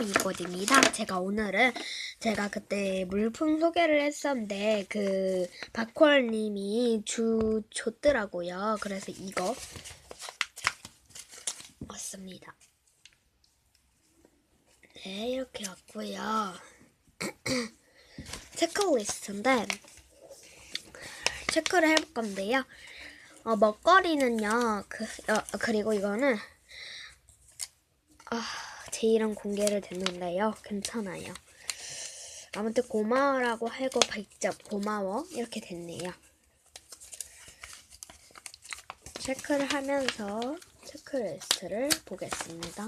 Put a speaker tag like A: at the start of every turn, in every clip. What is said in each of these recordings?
A: 이거입니다. 제가 오늘은 제가 그때 물품 소개를 했었는데 그 박콜님이 주 줬더라고요. 그래서 이거 왔습니다. 네 이렇게 왔고요. 체크리스트인데 체크를 해볼 건데요. 어, 먹거리는요. 그 어, 그리고 이거는 아, 제 이름 공개를 됐는데요. 괜찮아요. 아무튼 고마워라고 하고 직접 고마워 이렇게 됐네요. 체크를 하면서 체크리스트를 보겠습니다.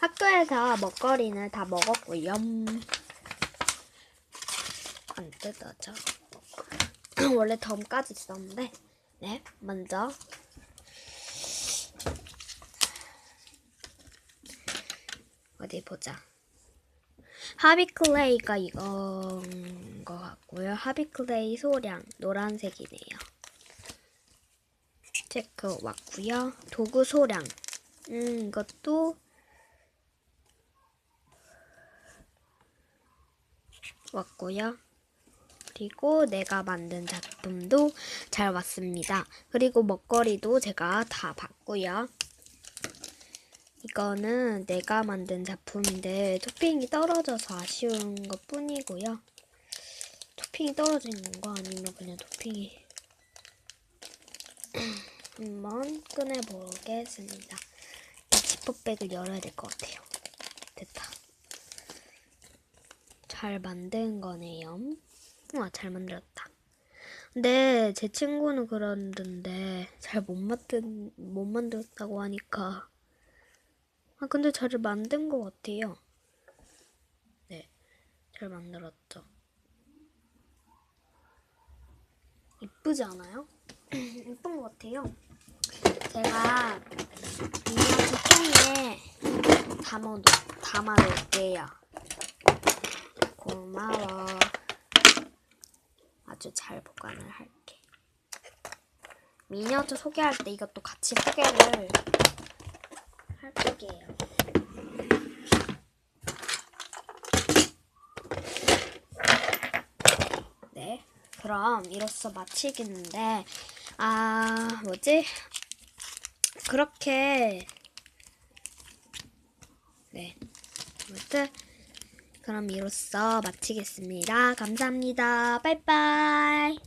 A: 학교에서 먹거리는 다 먹었고요. 안 뜯어져. 원래 덤까지 있었는데, 네, 먼저 어디 보자. 하비클레이가 이건 것 같고요. 하비클레이 소량 노란색이네요. 체크 왔고요. 도구 소량. 음, 이것도 왔고요. 그리고 내가 만든 작품도 잘 왔습니다. 그리고 먹거리도 제가 다 봤고요. 이거는 내가 만든 작품인데 토핑이 떨어져서 아쉬운 것 뿐이고요. 토핑이 떨어지는 거 아니면 그냥 토핑이 한번 꺼내보겠습니다. 이 지퍼백을 열어야 될 것 같아요. 됐다. 잘 만든 거네요. 우와, 잘 만들었다. 근데 제 친구는 그러는데 잘 못 만든 못 만들었다고 하니까 아 근데 잘 만든 것 같아요. 네, 잘 만들었죠. 이쁘지 않아요? 이쁜 것 같아요. 제가 이거 통에 담아 담아 놓을게요. 고마워. 아주 잘 보관을 할게. 미니어처 소개할 때 이것도 같이 소개를 할게요. 네, 그럼 이로써 마치겠는데, 아, 뭐지? 그렇게, 네, 아무튼, 그럼 이로써 마치겠습니다. 감사합니다. 빠이빠이.